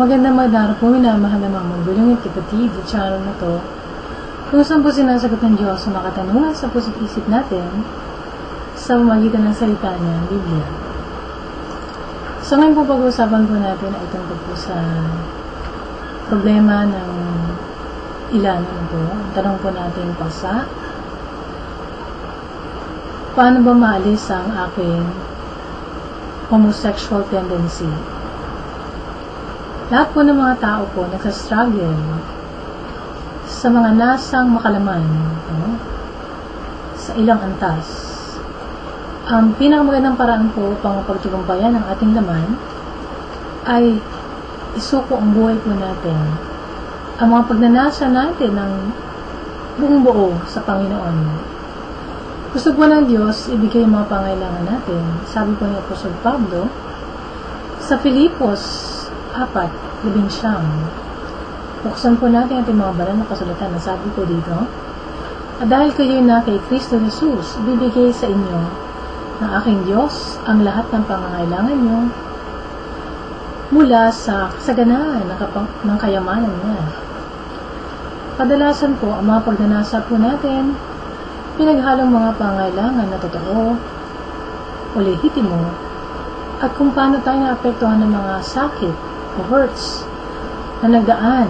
Magandang magdaro po, minamahal na mga magulong at kapatid sa channel na to. Kung saan po sinasagot ng Diyos sa mga katanungan sa puso't isip natin sa pamagitan ng salita niya, ang Biblia. So ngayon po pag-uusapan po natin ay tungkol po sa problema ng ilan. Ang tanong po natin pasa, paano ba maalis ang aking homosexual tendency? Lahat po ng mga tao po nagsastruggle sa mga nasang makalaman no? sa ilang antas. Ang pinakamagandang paraan po upang mapagtugumbayan ang ating laman ay isuko ang buhay po natin. Ang mga pagnanasa natin ng buong buo sa Panginoon. Gusto po ng Diyos ibigay ang mga pangailangan natin. Sabi po ni Apostol Pablo sa Filipos 4, labing siyam. Buksan po natin ating mga banal na kasulatan na sabi po dito, At dahil kayo na kay Kristo Jesus, bibigay sa inyo ng aking Diyos ang lahat ng pangangailangan nyo mula sa kasaganaan ng, ng kayamanan niya. Kadalasan po, ang mga pagnanasa po natin, pinaghalong mga pangailangan na totoo o lehitimo at kung paano tayo naapektuhan ng mga sakit o hurts na nagdaan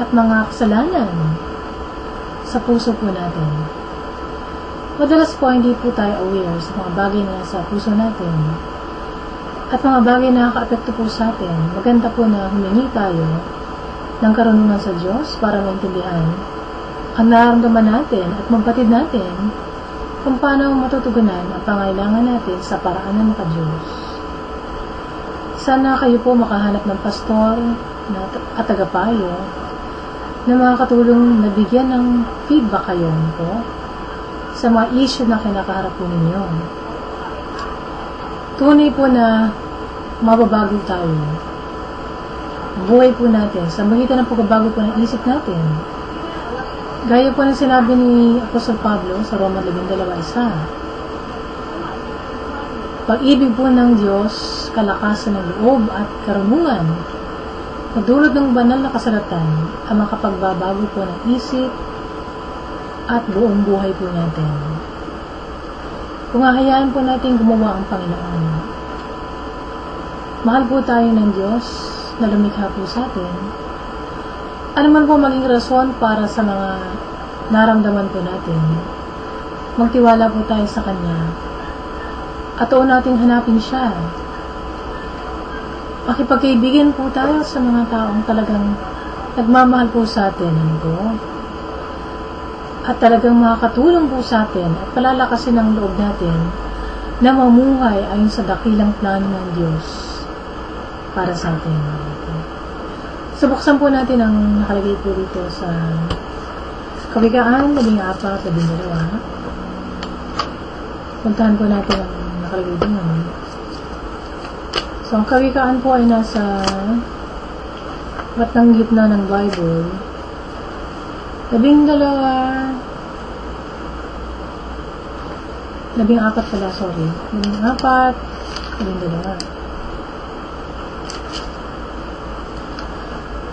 at mga kasalanan sa puso po natin. Madalas po hindi po tayo aware sa mga bagay na sa puso natin at mga bagay na nakaka-apekto po sa atin. Maganda po na humingi tayo ng karunungan sa Diyos para maintindihan ang nararamdaman natin at magpatid natin kung paano matutugunan ang pangailangan natin sa paraan ng makadiyos. Sana kayo po makahanap ng pastor na, at tagapayo na makakatulong na bigyan ng feedback kayo po sa mga issue na kinakaharap po ninyo. Tunay po na mababago tayo. Buhay po natin sa magitan ng pagbabago po ng isip natin. Gaya po ng sinabi ni Apostol Pablo sa Roma 12.1 Pag-ibig po ng Diyos, kalakasan ng loob at karunungan, madulot ng banal na kasalatan ang makapagbabago po ng isip at buong buhay po natin. Kung hahayaan po natin gumawa ang Panginoon, mahal po tayo ng Diyos na lumikha po sa atin, ano man po maging rason para sa mga naramdaman po natin, magtiwala po tayo sa Kanya at doon natin hanapin siya. Makipagkaibigan po tayo sa mga taong talagang nagmamahal po sa atin. Ano po? At talagang makakatulong po sa atin at palalakasin ang loob natin na mamuhay ayon sa dakilang plano ng Diyos para sa atin. So, buksan po natin ang nakalagay po dito sa Kawikaan, labing apat, labing dalawa. Puntahan po natin ang nakalagay doon. So, ang kawikaan po ay nasa batang gitna ng Bible. Labing dalawa, labing apat pala, sorry. Labing apat, labing dalawa.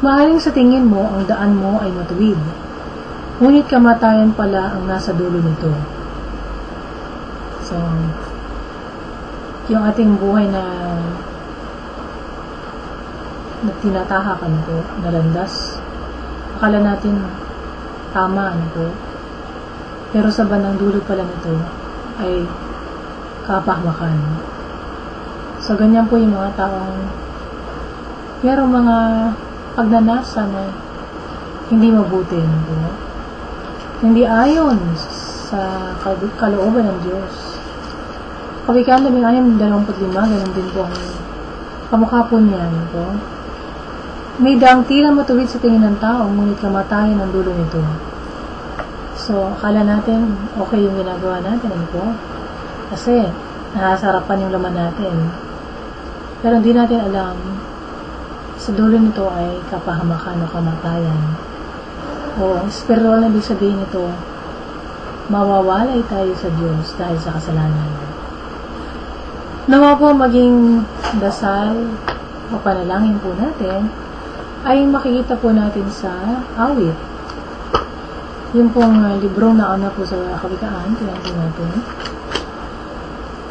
Mahaling sa tingin mo, ang daan mo ay matuwid. Ngunit kamatayan pala ang nasa dulo nito. So, yung ating buhay na na tinatahakan po, na landas. Akala natin tama, ano po. Pero sa bandang dulo pala nito ay kapahmakan. So, ganyan po yung mga taong merong mga pagnanasa na hindi mabuti, ano po. Hindi ayon sa kalooban ng Diyos. Kawikaan labing ayam, 25, ganun din po ang kamukha po niya, po. May daang tila matuwid sa tingin ng tao, ngunit kamatayan ang dulo nito. So, akala natin, okay yung ginagawa natin, ano po? Kasi, nakasarapan yung laman natin. Pero hindi natin alam, sa dulo nito ay kapahamakan o kamatayan. O, spiritual na ibig sabihin nito, mawawalay tayo sa Diyos dahil sa kasalanan. Nawa po maging dasal o panalangin po natin ay makikita po natin sa awit. Yung pong uh, libro na ano po sa kawikaan, tingnan natin.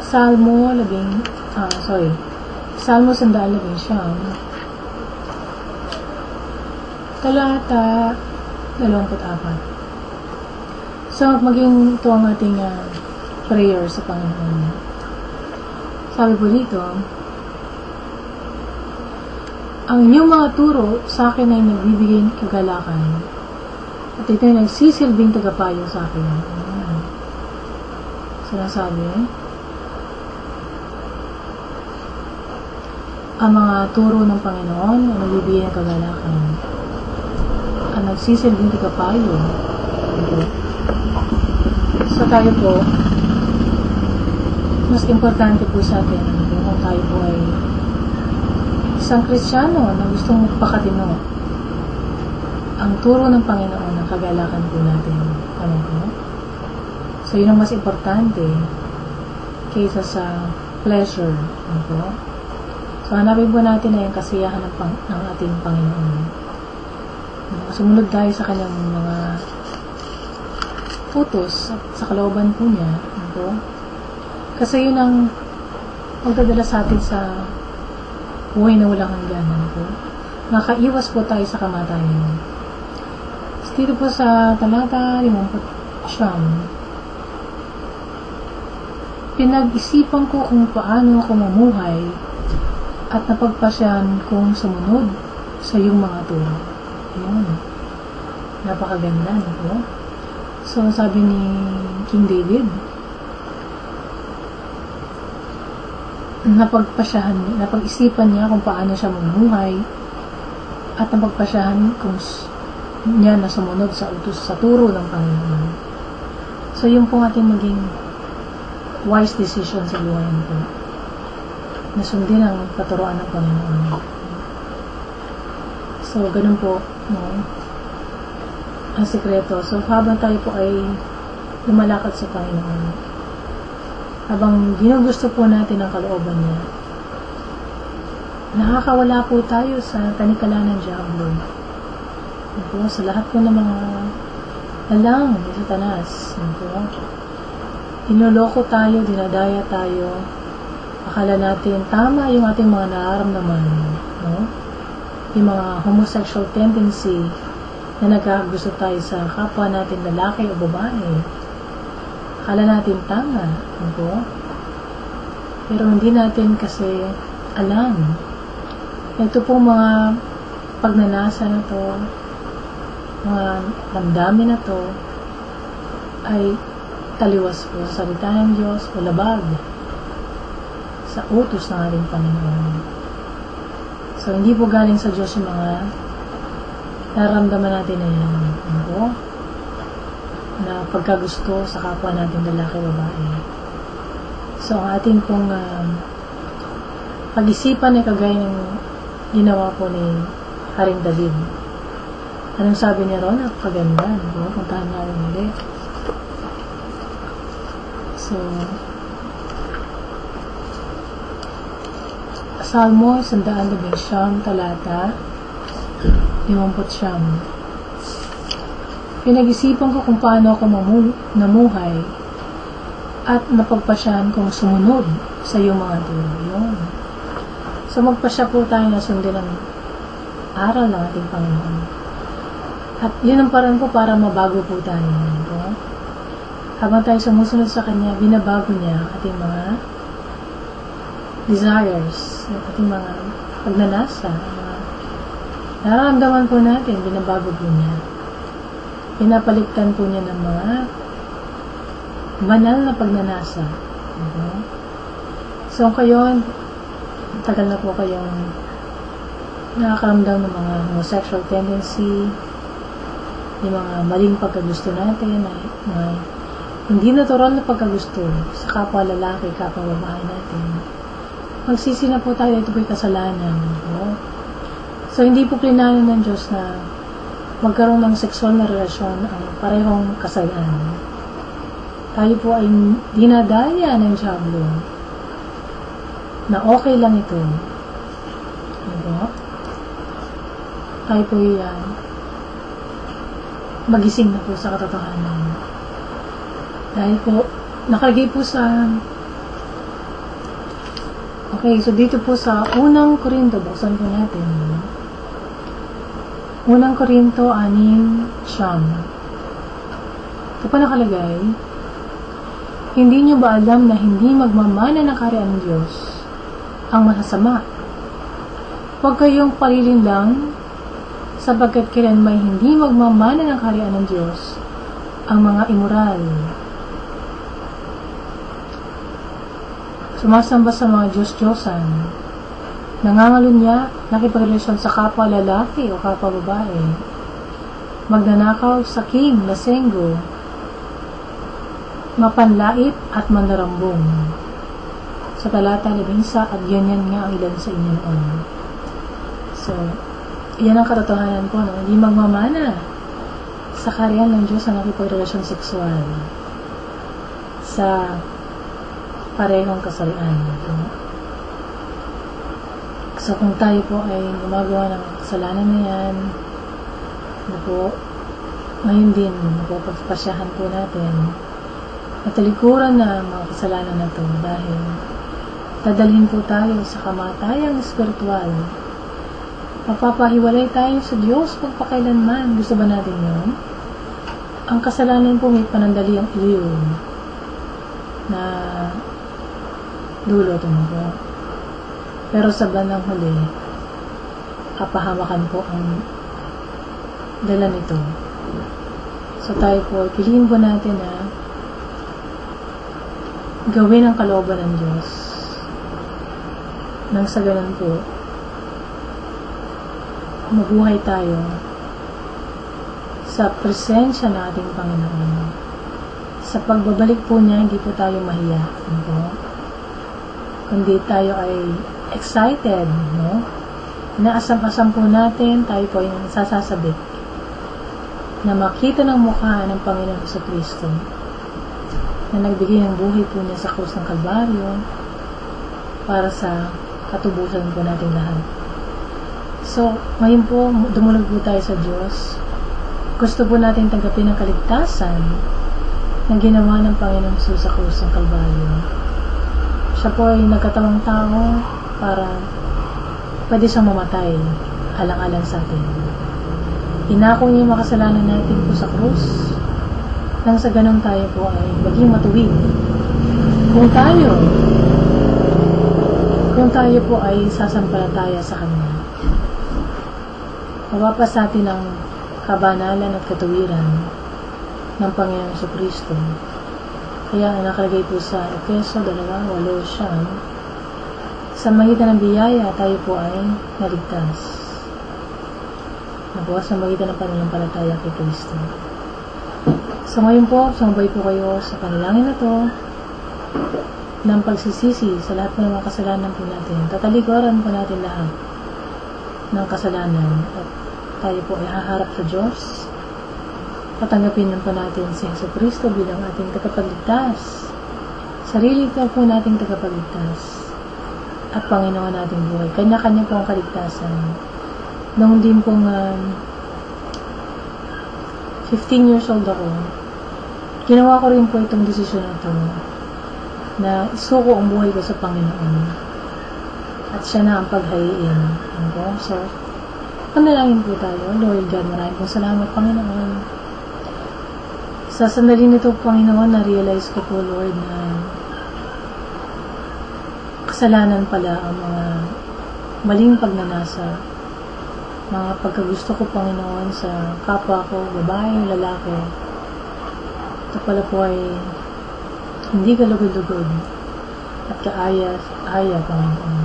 Salmo labing, ah, sorry, Salmo sandaan labing siyam. Talata 24. So, maging ito ang ating uh, prayer sa Panginoon. Sabi po dito, ang inyong mga turo sa akin ay nagbibigay kagalakan at ito ay nagsisilbing tagapayo sa akin. Sinasabi, ang mga turo ng Panginoon ay nagbibigay ng kagalakan ang nagsisilbing tagapayo. Okay. So tayo po, mas importante po sa atin kung tayo po ay isang kristyano na gustong magpakatino ang turo ng Panginoon ang kagalakan po natin. Ano po? So, yun ang mas importante kaysa sa pleasure. Ano po? So, hanapin po natin na yung kasiyahan ng, pang, ng ating Panginoon. Sumunod tayo sa kanyang mga utos sa kalooban po niya. Ano po? Kasi yun ang magdadala sa atin sa buhay na walang hangganan po. Nakaiwas po tayo sa kamatayan. Dito po sa talata 50 Pinag-isipan ko kung paano ako mamuhay at napagpasyan kong sumunod sa iyong mga turo. Ayan. Napakaganda, no? So, sabi ni King David, napagpasyahan napag-isipan niya kung paano siya mamuhay at napagpasyahan kung niya na sumunod sa utos sa turo ng Panginoon. So, yung pong ating maging wise decision sa buhay po. Na sundin ang paturuan ng Panginoon. So, ganun po, no? Ang sikreto. So, habang tayo po ay lumalakad sa Panginoon, habang ginugusto po natin ang kalooban niya, nakakawala po tayo sa tanikala ng Diablo. Po, sa lahat po ng mga alang ni Satanas. Po, Tinuloko tayo, dinadaya tayo. Akala natin tama yung ating mga nararamdaman. No? Yung mga homosexual tendency na nagkagusto tayo sa kapwa natin lalaki o babae Akala natin tama, po? Pero hindi natin kasi alam. Ito po mga pagnanasa na to, mga damdamin na to, ay taliwas po sa salita ng Diyos o labag sa utos ng ating Panginoon. So, hindi po galing sa Diyos yung mga naramdaman natin na yan. Ano po? Na pagkagusto sa kapwa natin lalaki babae. So, ang ating pong um, pag-isipan ay kagaya ng ginawa po ni Haring David. Anong sabi niya ron? Napakaganda. No? Puntahan nga rin ulit. So, Salmo, sandaan labing siyam, talata, limamput siyam. Pinag-isipan ko kung paano ako mamu- namuhay at napagpasyahan kong sumunod sa iyong mga. Yun. So magpasya po tayo na sundin ang aral ng ating Panginoon. At yun ang parang po para mabago po tayo. Po. Habang tayo sumusunod sa Kanya, binabago niya ating mga desires, ating mga pagnanasa, mga nararamdaman po natin, binabago po niya pinapaligtan po niya ng mga banal na pagnanasa. Okay? So, kayo, tagal na po kayong nakakaramdam ng mga homosexual tendency, yung mga maling pagkagusto natin, ay, mga hindi natural na pagkagusto sa kapwa lalaki, kapwa babae natin. Magsisi na po tayo, ito po'y kasalanan. No? So, hindi po plinano ng Diyos na magkaroon ng sexual na relasyon ang parehong kasalan. Tayo po ay dinadaya ng Diablo na okay lang ito. Diba? tayo po yan magising na po sa katotohanan. Dahil po, nakalagay po sa Okay, so dito po sa unang Korinto, buksan po natin. Unang Korinto, anim, siyam. Ito po nakalagay, Hindi nyo ba alam na hindi magmamana ng kaharian ng Diyos ang masasama? Huwag kayong palilinlang sapagkat may hindi magmamana ng kaharian ng Diyos ang mga immoral, sumasamba sa mga Diyos-Diyosan, nangangalunya, nakipagrelasyon sa kapwa lalaki o kapwa babae, magnanakaw, sakim, lasenggo, mapanlait at mandarambong. Sa talata 11 at ganyan nga ang ilan sa inyo noon. So, yan ang katotohanan po, no? hindi magmamana sa karyan ng Diyos ang nakipagrelasyon sexual sa parehong kasarian. No? So, kung tayo po ay gumagawa ng kasalanan na yan, na po, ngayon din, napapagpasyahan po natin, natalikuran na ang mga kasalanan na to dahil dadalhin po tayo sa kamatayang espiritual. Mapapahiwalay tayo sa Diyos pagpakailanman. Gusto ba natin yun? Ang kasalanan po may panandali ang iyon na dulo tumubo. Pero sa bandang huli, kapahamakan po ang dala nito. So tayo po, piliin po natin na gawin ang kalooban ng Diyos. Nang sa ganun po, mabuhay tayo sa presensya ng ating Panginoon. Sa pagbabalik po niya, hindi po tayo mahiya. Ano po? Kundi tayo ay excited, no? Inaasam-asam po natin, tayo po ay sasasabik na makita ng mukha ng Panginoon sa Kristo na nagbigay ng buhay po niya sa krus ng Kalbaryo para sa katubusan po natin lahat. So, ngayon po, dumulog po tayo sa Diyos. Gusto po natin tanggapin ang kaligtasan na ginawa ng Panginoong Jesus sa krus ng Kalbaryo. Siya po ay nagkatawang tao para pwede siyang mamatay alang-alang sa atin. Inako niya yung makasalanan natin po sa krus nang sa ganun tayo po ay maging matuwid. Kung tayo kung tayo po ay sasampalataya sa Kanya, mapapas natin ang kabanalan at katuwiran ng Panginoon sa Kristo. Kaya nakalagay po sa Efeso 2, 8 siyang, sa magitan ng biyaya, tayo po ay naligtas. Nabukas sa magitan ng pananampalataya kay Kristo. So ngayon po, sumabay po kayo sa panalangin na to ng pagsisisi sa lahat ng mga kasalanan po natin. Tatalikuran po natin lahat ng kasalanan at tayo po ay haharap sa Diyos. Patanggapin lang po natin si Yeso Kristo bilang ating tagapagligtas. Sarili ko po nating tagapagligtas at Panginoon nating buhay. Kanya-kanya po ang kaligtasan. Noong din pong um, 15 years old ako, ginawa ko rin po itong desisyon na to na isuko ang buhay ko sa Panginoon. At siya na ang paghayiin. Ano So, panalangin po tayo. Lord God, maraming po salamat, Panginoon. Sa sandali nito, Panginoon, na-realize ko po, Lord, na kasalanan pala ang mga maling pagnanasa mga pagkagusto ko, Panginoon, sa kapwa ko, babae, lalaki. Ito pala po ay hindi kalugod-lugod at kaaya, aya, Panginoon,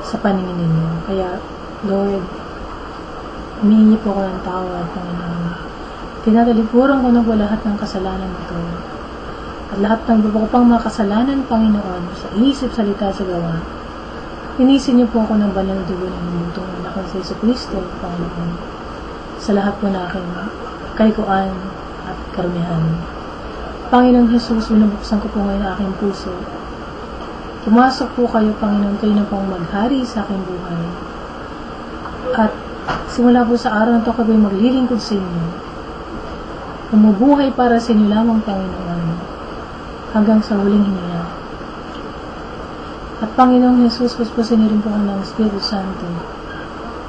sa paningin ninyo. Kaya, Lord, humihingi po ako ng tawad, Panginoon. Tinatalikuran ko na po lahat ng kasalanan ito. At lahat ng iba ko pang mga kasalanan, Panginoon, sa isip, salita, sa gawa. Linisin niyo po ako ng banal dugo ng mundong anak ng Yesu Cristo, Panginoon, sa lahat po na aking kalikuan at karumihan. Panginoong Jesus, binubuksan ko po ngayon ang aking puso. Pumasok po kayo, Panginoon, kayo na pong maghari sa aking buhay. At Simula po sa araw na ito, kami maglilingkod sa inyo. Umubuhay para sa inyo lamang, Panginoon, hanggang sa huling hininga. At Panginoong Jesus, puspusin niyo rin po kami ng Espiritu Santo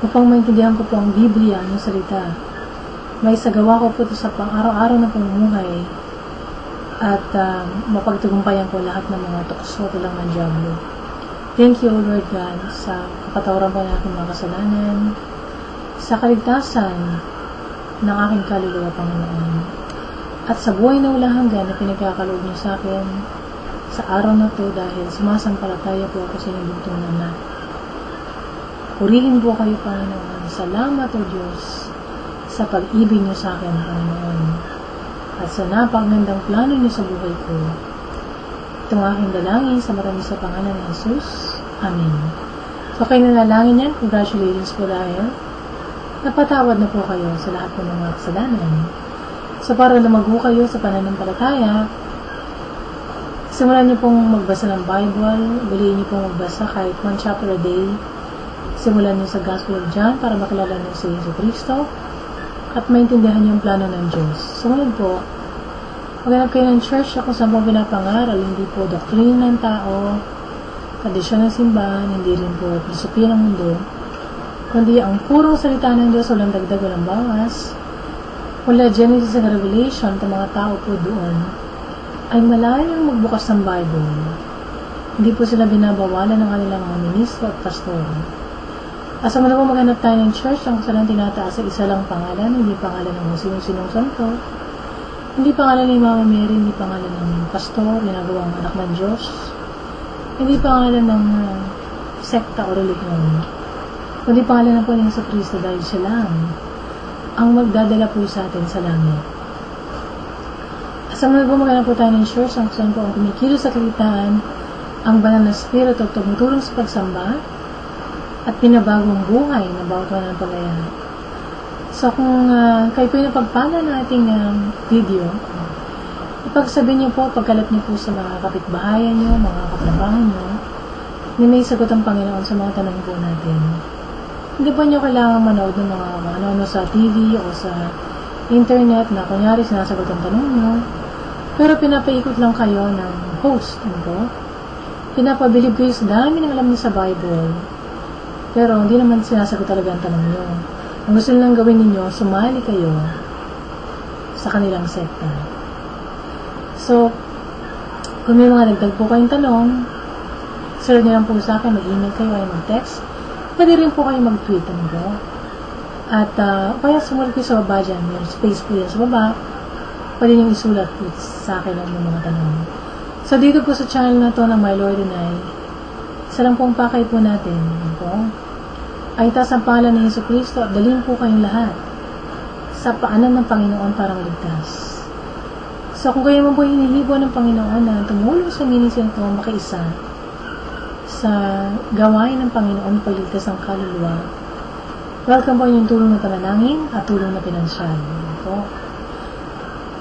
upang maintindihan ko po ang Biblia, ang salita. May sagawa ko po ito sa pang-araw-araw na pamumuhay at uh, mapagtagumpayan ko lahat ng mga tukso lang ng Diablo. Thank you, Lord God, sa kapatawaran po ng aking mga kasalanan, sa kaligtasan ng aking kaluluwa, Panginoon, at sa buhay na wala hanggan na pinagkakaloob niyo sa akin sa araw na to dahil sumasampalataya po ako sa inyong bugtungan na. Purihin po kayo, Panginoon. Salamat, O Diyos, sa pag-ibig niyo sa akin, Panginoon. At sa napagandang plano niyo sa buhay ko. Itong aking dalangin sa marami sa pangalan ng Jesus. Amen. So, kayo nanalangin yan. Congratulations po dahil napatawad na po kayo sa lahat po ng mga kasalanan. So, para lumago kayo sa pananampalataya, simulan niyo pong magbasa ng Bible, biliin niyo pong magbasa kahit one chapter a day. Simulan niyo sa Gospel of John para makilala niyo si Yesu Cristo at maintindihan niyo ang plano ng Diyos. Sumunod po, maghanap kayo ng church. Na kung saan po pinapangaral, hindi po doktrina ng tao, tradisyon ng simbahan, hindi rin po filosofiya ng mundo, kundi ang purong salita ng Diyos, walang dagdag, walang bawas, wala Genesis and Revelation, at mga tao po doon, ay malayang magbukas ng Bible. Hindi po sila binabawalan ng kanilang mga ministro at pastor. Asa mo na po maghanap tayo ng church ang saan tinataas sa isa lang pangalan, hindi pangalan ng sino-sinong santo, hindi pangalan ni Mama Mary, hindi pangalan ng pastor, ginagawang anak ng Diyos, hindi pangalan ng uh, sekta o religion, kundi pangalan ng po ng sa Kristo dahil siya lang ang magdadala po sa atin sa langit. Asa mo na po tayo ng church ang saan po ang kumikilos sa kagitaan ang banal na spirito tumutulong sa pagsamba at pinabagong buhay na bawat pananampalataya. So kung uh, kayo po yung napagpala na ating uh, video, ipagsabihin niyo po, pagkalat niyo po sa mga kapitbahayan niyo, mga katrabaho niyo, na may sagot ang Panginoon sa mga tanong po natin. Hindi po niyo kailangan manood ng mga ano-ano sa TV o sa internet na kunyari sinasagot ang tanong niyo, pero pinapaikot lang kayo ng host, ano po? Pinapabilib kayo sa dami ng alam niyo sa Bible, pero hindi naman sinasagot talaga ang tanong niyo. Ang gusto nilang gawin ninyo, sumali kayo sa kanilang sekta. So, kung may mga nagdag po kayong tanong, sunod niyo lang po sa akin, mag-email kayo ay mag-text. Pwede rin po kayo mag-tweet, ano po? At, uh, kaya sumunod kayo sa baba dyan, may space po yan sa baba. Pwede niyo isulat po sa akin ang mga tanong. So, dito po sa channel na to ng My Lord and I, isa lang pong pakay po natin, ano po? ay taas ang pangalan ni Yesu Kristo at dalhin po kayong lahat sa paanan ng Panginoon para maligtas. So kung kayo mo po hinihibo ng Panginoon na tumulong sa ministry ito makiisa sa gawain ng Panginoon pagligtas ng kaluluwa, welcome po yung tulong na panalangin at tulong na pinansyal. Po.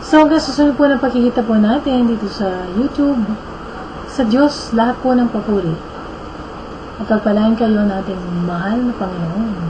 So hanggang susunod po ng pagkikita po natin dito sa YouTube, sa Diyos lahat po ng papuri at pagpalain kayo nating mahal na Panginoon.